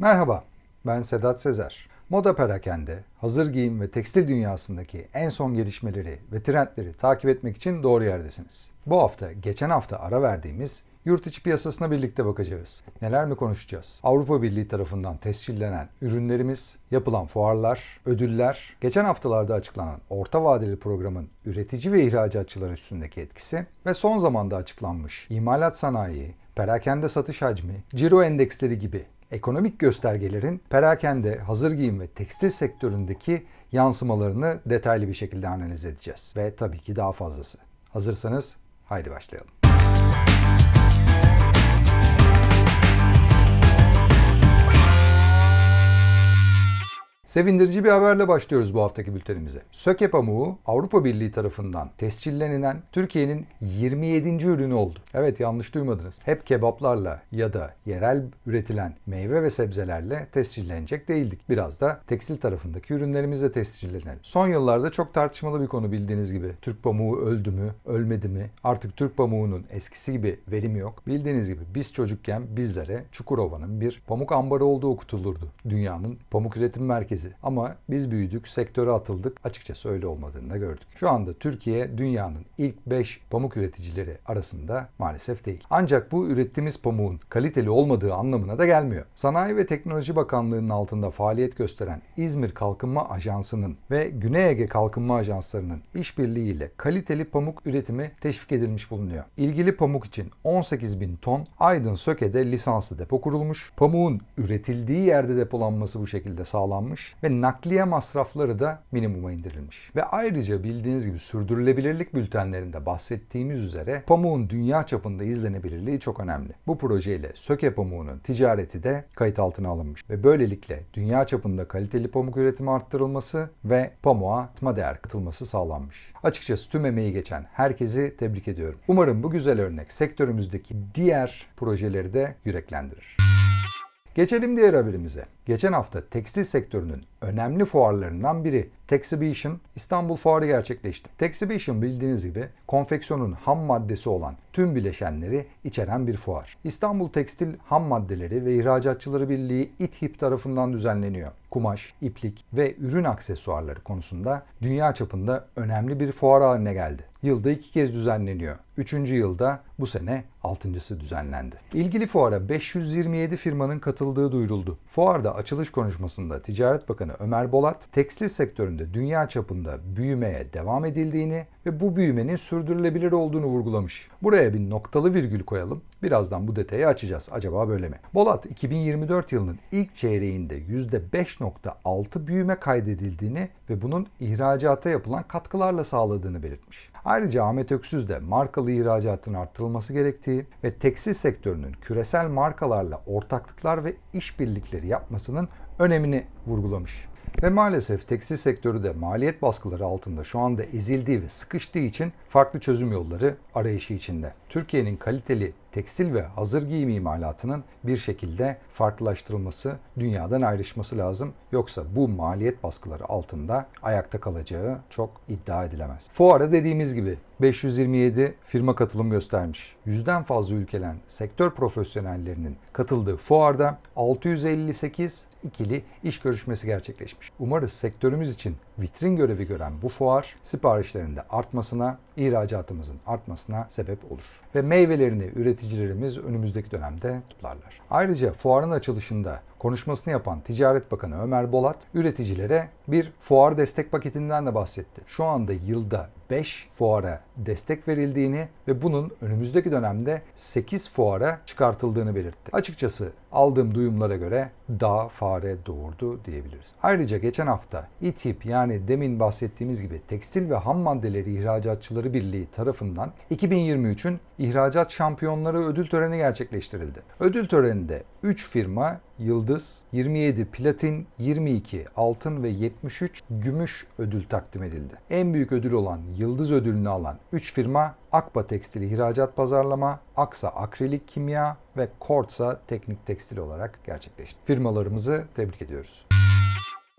Merhaba, ben Sedat Sezer. Moda perakende, hazır giyim ve tekstil dünyasındaki en son gelişmeleri ve trendleri takip etmek için doğru yerdesiniz. Bu hafta, geçen hafta ara verdiğimiz yurt içi piyasasına birlikte bakacağız. Neler mi konuşacağız? Avrupa Birliği tarafından tescillenen ürünlerimiz, yapılan fuarlar, ödüller, geçen haftalarda açıklanan orta vadeli programın üretici ve ihracatçılar üstündeki etkisi ve son zamanda açıklanmış imalat sanayi, perakende satış hacmi, ciro endeksleri gibi ekonomik göstergelerin perakende, hazır giyim ve tekstil sektöründeki yansımalarını detaylı bir şekilde analiz edeceğiz. Ve tabii ki daha fazlası. Hazırsanız haydi başlayalım. Sevindirici bir haberle başlıyoruz bu haftaki bültenimize. Söke pamuğu Avrupa Birliği tarafından tescillenilen Türkiye'nin 27. ürünü oldu. Evet yanlış duymadınız. Hep kebaplarla ya da yerel üretilen meyve ve sebzelerle tescillenecek değildik. Biraz da tekstil tarafındaki ürünlerimizle tescillenelim. Son yıllarda çok tartışmalı bir konu bildiğiniz gibi. Türk pamuğu öldü mü, ölmedi mi? Artık Türk pamuğunun eskisi gibi verimi yok. Bildiğiniz gibi biz çocukken bizlere Çukurova'nın bir pamuk ambarı olduğu okutulurdu. Dünyanın pamuk üretim merkezi merkezi. Ama biz büyüdük, sektöre atıldık. Açıkçası öyle olmadığını da gördük. Şu anda Türkiye dünyanın ilk 5 pamuk üreticileri arasında maalesef değil. Ancak bu ürettiğimiz pamuğun kaliteli olmadığı anlamına da gelmiyor. Sanayi ve Teknoloji Bakanlığı'nın altında faaliyet gösteren İzmir Kalkınma Ajansı'nın ve Güney Ege Kalkınma Ajansları'nın işbirliğiyle kaliteli pamuk üretimi teşvik edilmiş bulunuyor. İlgili pamuk için 18 bin ton Aydın Söke'de lisanslı depo kurulmuş. Pamuğun üretildiği yerde depolanması bu şekilde sağlanmış ve nakliye masrafları da minimuma indirilmiş. Ve ayrıca bildiğiniz gibi sürdürülebilirlik bültenlerinde bahsettiğimiz üzere pamuğun dünya çapında izlenebilirliği çok önemli. Bu projeyle söke pamuğunun ticareti de kayıt altına alınmış ve böylelikle dünya çapında kaliteli pamuk üretimi arttırılması ve pamuğa katma değer katılması sağlanmış. Açıkçası tüm emeği geçen herkesi tebrik ediyorum. Umarım bu güzel örnek sektörümüzdeki diğer projeleri de yüreklendirir. Geçelim diğer haberimize. Geçen hafta tekstil sektörünün önemli fuarlarından biri Texibition İstanbul Fuarı gerçekleşti. Texibition bildiğiniz gibi konfeksiyonun ham maddesi olan tüm bileşenleri içeren bir fuar. İstanbul Tekstil Ham Maddeleri ve İhracatçıları Birliği İTHİP tarafından düzenleniyor. Kumaş, iplik ve ürün aksesuarları konusunda dünya çapında önemli bir fuar haline geldi. Yılda iki kez düzenleniyor. Üçüncü yılda bu sene altıncısı düzenlendi. İlgili fuara 527 firmanın katıldığı duyuruldu. Fuarda açılış konuşmasında Ticaret Bakanı Ömer Bolat, tekstil sektöründe dünya çapında büyümeye devam edildiğini ve bu büyümenin sürdürülebilir olduğunu vurgulamış. Buraya bir noktalı virgül koyalım. Birazdan bu detayı açacağız. Acaba böyle mi? Bolat 2024 yılının ilk çeyreğinde %5.6 büyüme kaydedildiğini ve bunun ihracata yapılan katkılarla sağladığını belirtmiş. Ayrıca Ahmet Öksüz de markalı ihracatın arttırılması gerektiği ve tekstil sektörünün küresel markalarla ortaklıklar ve işbirlikleri yapmasının önemini vurgulamış. Ve maalesef tekstil sektörü de maliyet baskıları altında şu anda ezildiği ve sıkıştığı için farklı çözüm yolları arayışı içinde. Türkiye'nin kaliteli tekstil ve hazır giyim imalatının bir şekilde farklılaştırılması, dünyadan ayrışması lazım. Yoksa bu maliyet baskıları altında ayakta kalacağı çok iddia edilemez. Fuara dediğimiz gibi 527 firma katılım göstermiş. Yüzden fazla ülkeden sektör profesyonellerinin katıldığı fuarda 658 ikili iş görüşmesi gerçekleşmiş. Umarız sektörümüz için vitrin görevi gören bu fuar siparişlerinde artmasına, ihracatımızın artmasına sebep olur. Ve meyvelerini üreticilerimiz önümüzdeki dönemde tutarlar. Ayrıca fuarın açılışında konuşmasını yapan Ticaret Bakanı Ömer Bolat üreticilere bir fuar destek paketinden de bahsetti. Şu anda yılda 5 fuara destek verildiğini ve bunun önümüzdeki dönemde 8 fuara çıkartıldığını belirtti. Açıkçası aldığım duyumlara göre daha fare doğurdu diyebiliriz. Ayrıca geçen hafta İTİP yani demin bahsettiğimiz gibi Tekstil ve Ham Maddeleri İhracatçıları Birliği tarafından 2023'ün ihracat şampiyonları ödül töreni gerçekleştirildi. Ödül töreninde 3 firma yıldız, 27 platin, 22 altın ve 73 gümüş ödül takdim edildi. En büyük ödül olan yıldız ödülünü alan 3 firma Akba Tekstil İhracat Pazarlama, Aksa Akrilik Kimya ve Kortsa Teknik Tekstil olarak gerçekleşti. Firmalarımızı tebrik ediyoruz.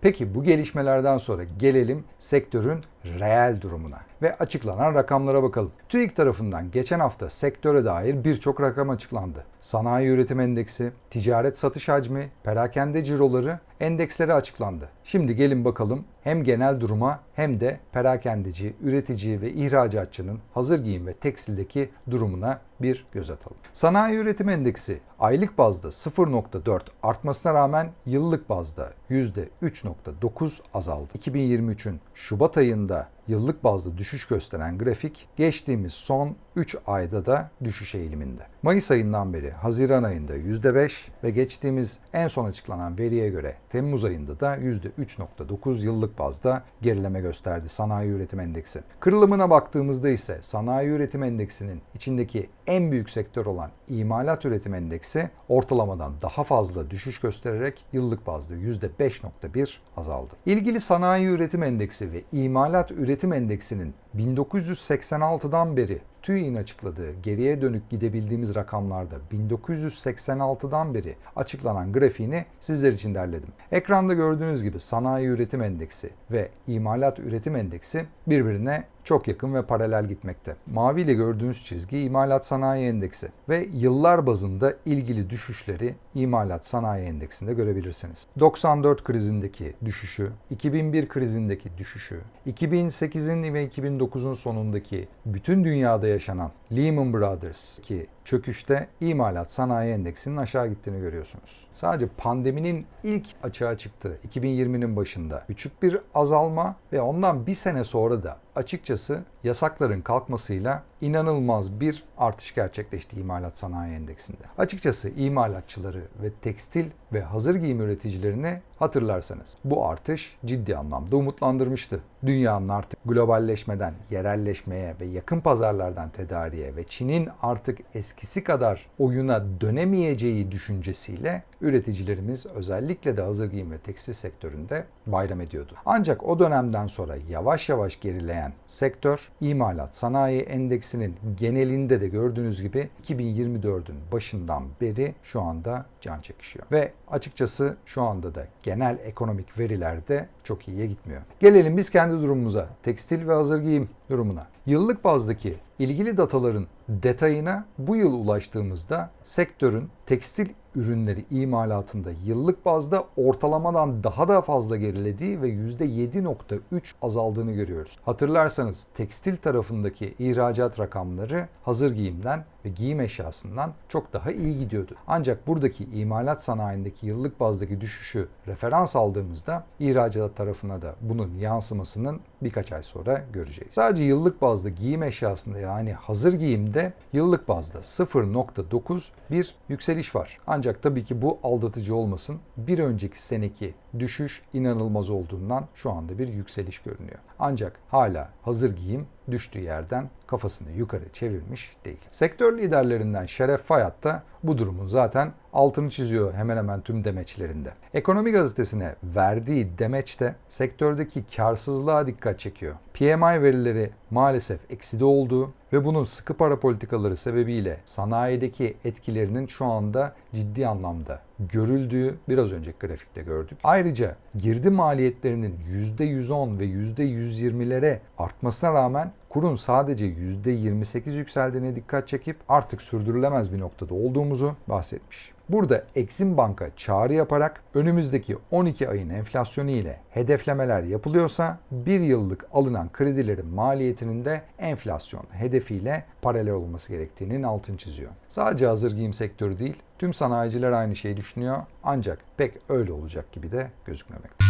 Peki bu gelişmelerden sonra gelelim sektörün reel durumuna. ve açıklanan rakamlara bakalım. TÜİK tarafından geçen hafta sektöre dair birçok rakam açıklandı. Sanayi üretim endeksi, ticaret satış hacmi, perakende ciroları endeksleri açıklandı. Şimdi gelin bakalım hem genel duruma hem de perakendeci, üretici ve ihracatçının hazır giyim ve tekstildeki durumuna bir göz atalım. Sanayi üretim endeksi aylık bazda 0.4 artmasına rağmen yıllık bazda %3.9 azaldı. 2023'ün Şubat ayında yıllık bazda düşüş gösteren grafik geçtiğimiz son 3 ayda da düşüş eğiliminde. Mayıs ayından beri Haziran ayında %5 ve geçtiğimiz en son açıklanan veriye göre Temmuz ayında da %3.9 yıllık bazda gerileme gösterdi sanayi üretim endeksi. Kırılımına baktığımızda ise sanayi üretim endeksinin içindeki en büyük sektör olan imalat üretim endeksi ortalamadan daha fazla düşüş göstererek yıllık bazda %5.1 azaldı. İlgili sanayi üretim endeksi ve imalat üretim endeksinin 1986'dan beri TÜİ'nin açıkladığı geriye dönük gidebildiğimiz rakamlarda 1986'dan beri açıklanan grafiğini sizler için derledim. Ekranda gördüğünüz gibi sanayi üretim endeksi ve imalat üretim endeksi birbirine çok yakın ve paralel gitmekte. Mavi ile gördüğünüz çizgi imalat sanayi endeksi ve yıllar bazında ilgili düşüşleri imalat sanayi endeksinde görebilirsiniz. 94 krizindeki düşüşü, 2001 krizindeki düşüşü, 2008'in ve 2009'un sonundaki bütün dünyada yaşanan Lehman Brothers ki çöküşte imalat sanayi endeksinin aşağı gittiğini görüyorsunuz. Sadece pandeminin ilk açığa çıktığı 2020'nin başında küçük bir azalma ve ondan bir sene sonra da açıkçası yasakların kalkmasıyla inanılmaz bir artış gerçekleşti imalat sanayi endeksinde. Açıkçası imalatçıları ve tekstil ve hazır giyim üreticilerini hatırlarsanız bu artış ciddi anlamda umutlandırmıştı. Dünyanın artık globalleşmeden yerelleşmeye ve yakın pazarlardan tedariye ve Çin'in artık eskisi kadar oyuna dönemeyeceği düşüncesiyle üreticilerimiz özellikle de hazır giyim ve tekstil sektöründe bayram ediyordu. Ancak o dönemden sonra yavaş yavaş gerileyen sektör imalat sanayi endeksinin genelinde de gördüğünüz gibi 2024'ün başından beri şu anda can çekişiyor. Ve açıkçası şu anda da genel ekonomik verilerde çok iyiye gitmiyor. Gelelim biz kendi durumumuza. Tekstil ve hazır giyim durumuna. Yıllık bazdaki ilgili dataların detayına bu yıl ulaştığımızda sektörün tekstil ürünleri imalatında yıllık bazda ortalamadan daha da fazla gerilediği ve %7.3 azaldığını görüyoruz. Hatırlarsanız tekstil tarafındaki ihracat rakamları hazır giyimden ve giyim eşyasından çok daha iyi gidiyordu. Ancak buradaki imalat sanayindeki yıllık bazdaki düşüşü referans aldığımızda ihracat tarafına da bunun yansımasının birkaç ay sonra göreceğiz. Sadece yıllık bazda giyim eşyasında yani hazır giyimde yıllık bazda 0.9 bir yükseliş var. Ancak tabii ki bu aldatıcı olmasın. Bir önceki seneki düşüş inanılmaz olduğundan şu anda bir yükseliş görünüyor. Ancak hala hazır giyim düştüğü yerden kafasını yukarı çevirmiş değil. Sektör liderlerinden Şeref Fayat da bu durumun zaten altını çiziyor hemen hemen tüm demeçlerinde. Ekonomi gazetesine verdiği demeçte sektördeki karsızlığa dikkat çekiyor. PMI verileri maalesef ekside olduğu ve bunun sıkı para politikaları sebebiyle sanayideki etkilerinin şu anda ciddi anlamda görüldüğü biraz önceki grafikte gördük. Ayrıca girdi maliyetlerinin %110 ve %120'lere artmasına rağmen kurun sadece %28 yükseldiğine dikkat çekip artık sürdürülemez bir noktada olduğumuzu bahsetmiş. Burada Exim Bank'a çağrı yaparak önümüzdeki 12 ayın enflasyonu ile hedeflemeler yapılıyorsa bir yıllık alınan kredilerin maliyetinin de enflasyon hedefiyle paralel olması gerektiğinin altını çiziyor. Sadece hazır giyim sektörü değil, tüm sanayiciler aynı şeyi düşünüyor ancak pek öyle olacak gibi de gözükmemekte.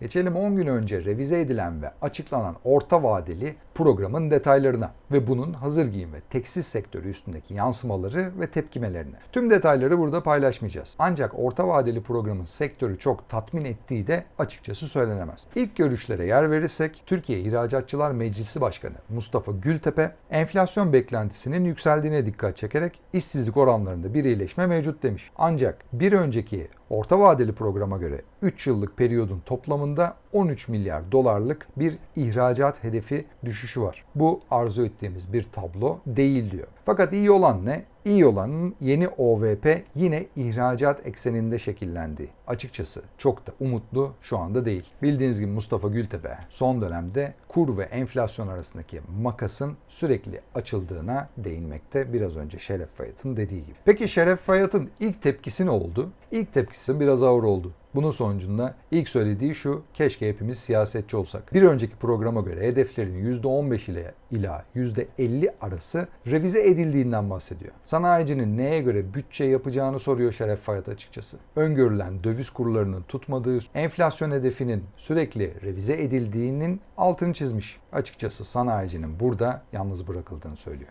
Geçelim 10 gün önce revize edilen ve açıklanan orta vadeli programın detaylarına ve bunun hazır giyim ve tekstil sektörü üstündeki yansımaları ve tepkimelerine. Tüm detayları burada paylaşmayacağız. Ancak orta vadeli programın sektörü çok tatmin ettiği de açıkçası söylenemez. İlk görüşlere yer verirsek Türkiye İhracatçılar Meclisi Başkanı Mustafa Gültepe enflasyon beklentisinin yükseldiğine dikkat çekerek işsizlik oranlarında bir iyileşme mevcut demiş. Ancak bir önceki orta vadeli programa göre 3 yıllık periyodun toplamında 13 milyar dolarlık bir ihracat hedefi düşüşü var. Bu arzu ettiğimiz bir tablo değil diyor. Fakat iyi olan ne? İyi olanın yeni OVP yine ihracat ekseninde şekillendi. Açıkçası çok da umutlu şu anda değil. Bildiğiniz gibi Mustafa Gültepe son dönemde kur ve enflasyon arasındaki makasın sürekli açıldığına değinmekte. Biraz önce Şeref Fayat'ın dediği gibi. Peki Şeref Fayat'ın ilk tepkisi ne oldu? İlk tepkisi biraz ağır oldu. Bunun sonucunda ilk söylediği şu, keşke hepimiz siyasetçi olsak. Bir önceki programa göre hedeflerin %15 ile ila %50 arası revize edildiğinden bahsediyor. Sanayicinin neye göre bütçe yapacağını soruyor Şeref Fayat açıkçası. Öngörülen döviz kurlarının tutmadığı, enflasyon hedefinin sürekli revize edildiğinin altını çizmiş. Açıkçası sanayicinin burada yalnız bırakıldığını söylüyor.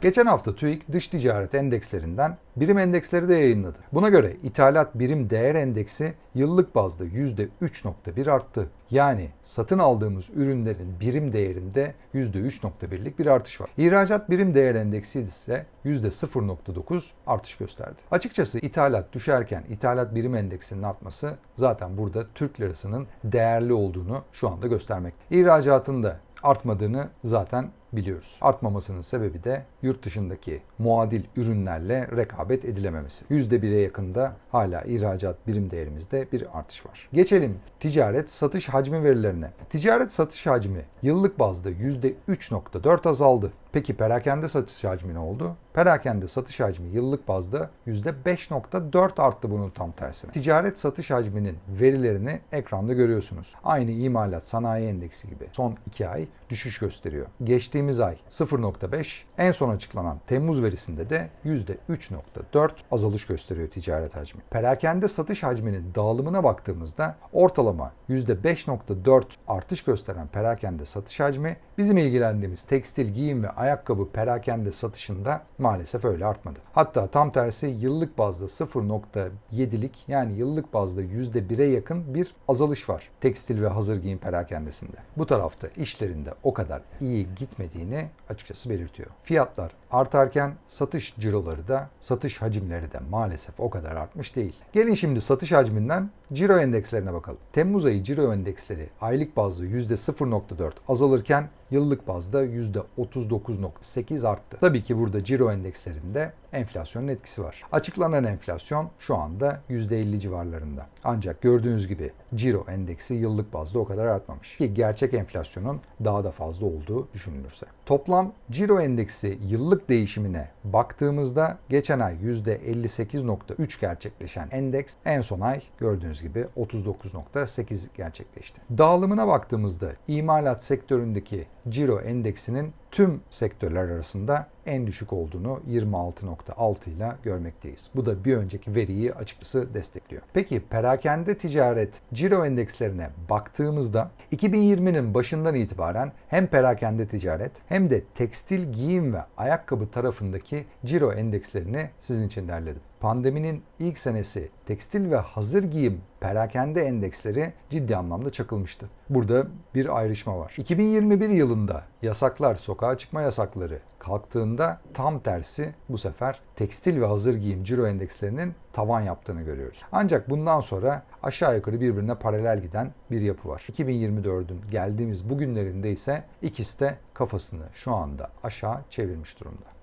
Geçen hafta TÜİK dış ticaret endekslerinden birim endeksleri de yayınladı. Buna göre ithalat birim değer endeksi yıllık bazda %3.1 arttı. Yani satın aldığımız ürünlerin birim değerinde %3.1'lik bir artış var. İhracat birim değer endeksi ise %0.9 artış gösterdi. Açıkçası ithalat düşerken ithalat birim endeksinin artması zaten burada Türk lirasının değerli olduğunu şu anda göstermek. İhracatın da artmadığını zaten biliyoruz. Artmamasının sebebi de yurt dışındaki muadil ürünlerle rekabet edilememesi. %1'e yakında hala ihracat birim değerimizde bir artış var. Geçelim ticaret satış hacmi verilerine. Ticaret satış hacmi yıllık bazda %3.4 azaldı. Peki perakende satış hacmi ne oldu? Perakende satış hacmi yıllık bazda %5.4 arttı bunun tam tersine. Ticaret satış hacminin verilerini ekranda görüyorsunuz. Aynı imalat sanayi endeksi gibi son 2 ay düşüş gösteriyor. Geçtiğimiz ay 0.5, en son açıklanan Temmuz verisinde de %3.4 azalış gösteriyor ticaret hacmi. Perakende satış hacminin dağılımına baktığımızda ortalama %5.4 artış gösteren perakende satış hacmi bizim ilgilendiğimiz tekstil, giyim ve ayakkabı perakende satışında maalesef öyle artmadı. Hatta tam tersi yıllık bazda 0.7'lik yani yıllık bazda %1'e yakın bir azalış var tekstil ve hazır giyim perakendesinde. Bu tarafta işlerinde o kadar iyi gitmediğini açıkçası belirtiyor. Fiyatlar artarken satış ciroları da satış hacimleri de maalesef o kadar artmış değil. Gelin şimdi satış hacminden ciro endekslerine bakalım. Temmuz ayı ciro endeksleri aylık bazda %0.4 azalırken yıllık bazda %39.8 arttı. Tabii ki burada ciro endekslerinde enflasyonun etkisi var. Açıklanan enflasyon şu anda %50 civarlarında. Ancak gördüğünüz gibi ciro endeksi yıllık bazda o kadar artmamış. Ki gerçek enflasyonun daha da fazla olduğu düşünülürse. Toplam ciro endeksi yıllık değişimine baktığımızda geçen ay %58.3 gerçekleşen endeks en son ay gördüğünüz gibi 39.8 gerçekleşti. Dağılımına baktığımızda imalat sektöründeki ciro endeksinin tüm sektörler arasında en düşük olduğunu 26.6 ile görmekteyiz. Bu da bir önceki veriyi açıkçası destekliyor. Peki perakende ticaret ciro endekslerine baktığımızda 2020'nin başından itibaren hem perakende ticaret hem de tekstil, giyim ve ayakkabı tarafındaki ciro endekslerini sizin için derledim. Pandeminin ilk senesi tekstil ve hazır giyim perakende endeksleri ciddi anlamda çakılmıştı. Burada bir ayrışma var. 2021 yılında yasaklar, sokağa çıkma yasakları kalktığında tam tersi bu sefer tekstil ve hazır giyim ciro endekslerinin tavan yaptığını görüyoruz. Ancak bundan sonra aşağı yukarı birbirine paralel giden bir yapı var. 2024'ün geldiğimiz bugünlerinde ise ikisi de kafasını şu anda aşağı çevirmiş durumda.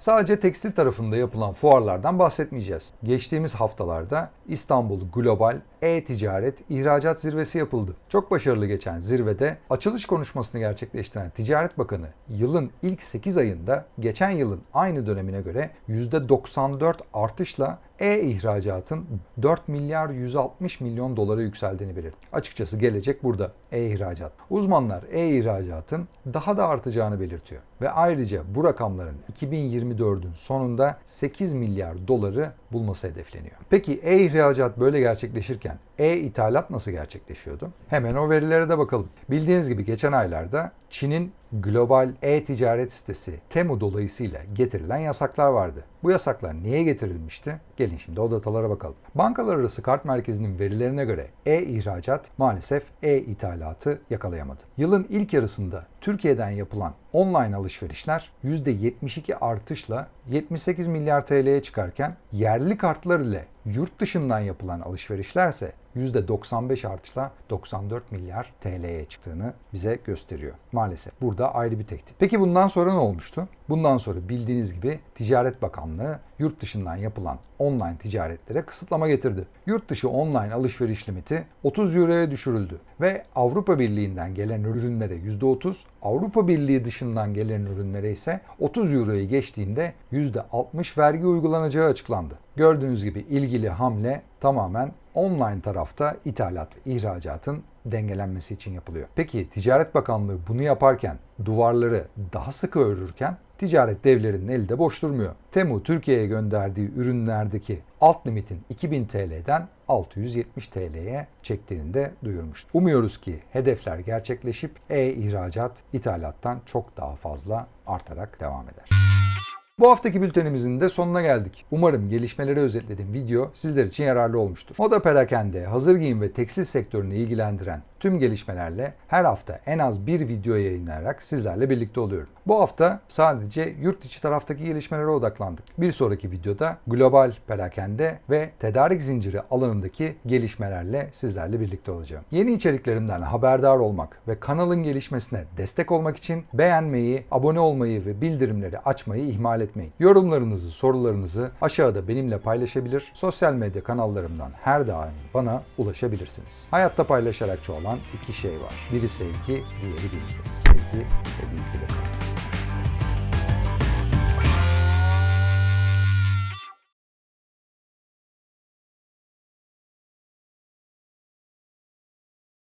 Sadece tekstil tarafında yapılan fuarlardan bahsetmeyeceğiz. Geçtiğimiz haftalarda İstanbul Global E-Ticaret İhracat Zirvesi yapıldı. Çok başarılı geçen zirvede açılış konuşmasını gerçekleştiren Ticaret Bakanı yılın ilk 8 ayında geçen yılın aynı dönemine göre %94 artışla e-ihracatın 4 milyar 160 milyon dolara yükseldiğini belirtti. Açıkçası gelecek burada e-ihracat. Uzmanlar e-ihracatın daha da artacağını belirtiyor. Ve ayrıca bu rakamların 2024'ün sonunda 8 milyar doları bulması hedefleniyor. Peki e-ihracat böyle gerçekleşirken e-ithalat nasıl gerçekleşiyordu? Hemen o verilere de bakalım. Bildiğiniz gibi geçen aylarda Çin'in global e-ticaret sitesi Temu dolayısıyla getirilen yasaklar vardı. Bu yasaklar niye getirilmişti? Gelin şimdi o datalara bakalım. Bankalar arası kart merkezinin verilerine göre e-ihracat maalesef e-ithalatı yakalayamadı. Yılın ilk yarısında Türkiye'den yapılan online alışverişler %72 artışla 78 milyar TL'ye çıkarken yerli kartlar ile yurt dışından yapılan alışverişlerse %95 artışla 94 milyar TL'ye çıktığını bize gösteriyor. Maalesef burada ayrı bir tehdit. Peki bundan sonra ne olmuştu? Bundan sonra bildiğiniz gibi Ticaret Bakanlığı yurt dışından yapılan online ticaretlere kısıtlama getirdi. Yurt dışı online alışveriş limiti 30 euroya düşürüldü ve Avrupa Birliği'nden gelen ürünlere %30, Avrupa Birliği dışından gelen ürünlere ise 30 euroyu geçtiğinde %60 vergi uygulanacağı açıklandı. Gördüğünüz gibi ilgili hamle tamamen online tarafta ithalat ve ihracatın dengelenmesi için yapılıyor. Peki Ticaret Bakanlığı bunu yaparken duvarları daha sıkı örürken ticaret devlerinin eli de boş durmuyor. Temu Türkiye'ye gönderdiği ürünlerdeki alt limitin 2000 TL'den 670 TL'ye çektiğini de duyurmuştu. Umuyoruz ki hedefler gerçekleşip e-ihracat ithalattan çok daha fazla artarak devam eder. Bu haftaki bültenimizin de sonuna geldik. Umarım gelişmeleri özetlediğim video sizler için yararlı olmuştur. Moda perakende, hazır giyim ve tekstil sektörünü ilgilendiren tüm gelişmelerle her hafta en az bir video yayınlayarak sizlerle birlikte oluyorum. Bu hafta sadece yurt içi taraftaki gelişmelere odaklandık. Bir sonraki videoda global perakende ve tedarik zinciri alanındaki gelişmelerle sizlerle birlikte olacağım. Yeni içeriklerimden haberdar olmak ve kanalın gelişmesine destek olmak için beğenmeyi, abone olmayı ve bildirimleri açmayı ihmal etmeyin. Yorumlarınızı, sorularınızı aşağıda benimle paylaşabilir. Sosyal medya kanallarımdan her daim bana ulaşabilirsiniz. Hayatta paylaşarak çoğalan iki şey var. Biri sevgi, diğeri bilgi. Sevgi ve bilgi.